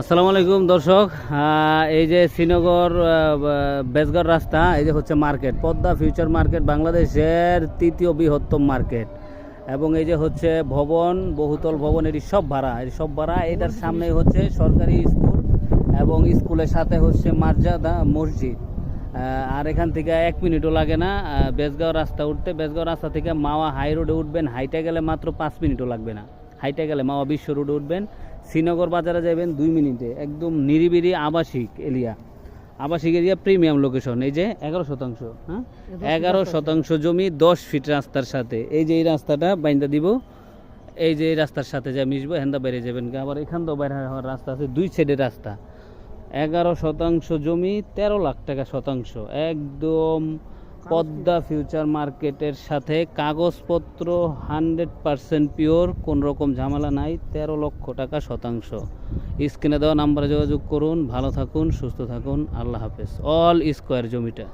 আসসালামু আলাইকুম, দর্শক। এই যে শ্রীনগর বেজগড় রাস্তা, এই যে হচ্ছে মার্কেট, পদ্মা ফিউচার মার্কেট, বাংলাদেশের তৃতীয় বৃহত্তম মার্কেট। এবং এই যে হচ্ছে ভবন, বহুতল ভবন, এটি সব ভাড়া, এটি সব ভাড়া। এটার সামনে হচ্ছে সরকারি স্কুল এবং স্কুলের সাথে হচ্ছে মার্জাদা মসজিদ। আর এখান থেকে এক মিনিটও লাগে না। বেজগাঁও রাস্তা উঠতে বেজগাঁও রাস্তা থেকে মাওয়া হাই রোডে উঠবেন, হাইটে গেলে মাত্র পাঁচ মিনিটও লাগবে না। হাইটে গেলে মাওয়া বিশ্ব রোডে উঠবেন শ্রীনগর বাজারে যাবেন দুই মিনিটে। একদম নিরিবিরি আবাসিক এরিয়া। আবাসিক এরিয়া প্রিমিয়াম লোকেশন এই যে এগারো শতাংশ হ্যাঁ? এগারো শতাংশ। জমি দশ ফিট রাস্তার সাথে। এই যে এই রাস্তাটা বাইন্দা দিব এই যে এই রাস্তার সাথে যা মিশবো হেন্দা বেড়ে যাবেন। আবার এখান তো বাইরে হওয়ার রাস্তা আছে দুই সাইডের রাস্তা। এগারো শতাংশ জমি তেরো লাখ টাকা শতাংশ। একদম পদ্মা ফিউচার মার্কেটের সাথে কাগজপত্র হান্ড্রেড পারসেন্ট পিওর কোন রকম ঝামেলা নাই, তেরো লক্ষ টাকা শতাংশ। স্ক্রিনে দেওয়া নাম্বারে যোগাযোগ করুন, ভালো থাকুন, সুস্থ থাকুন, আল্লাহ হাফেজ। অল স্কোয়ার জমিটা।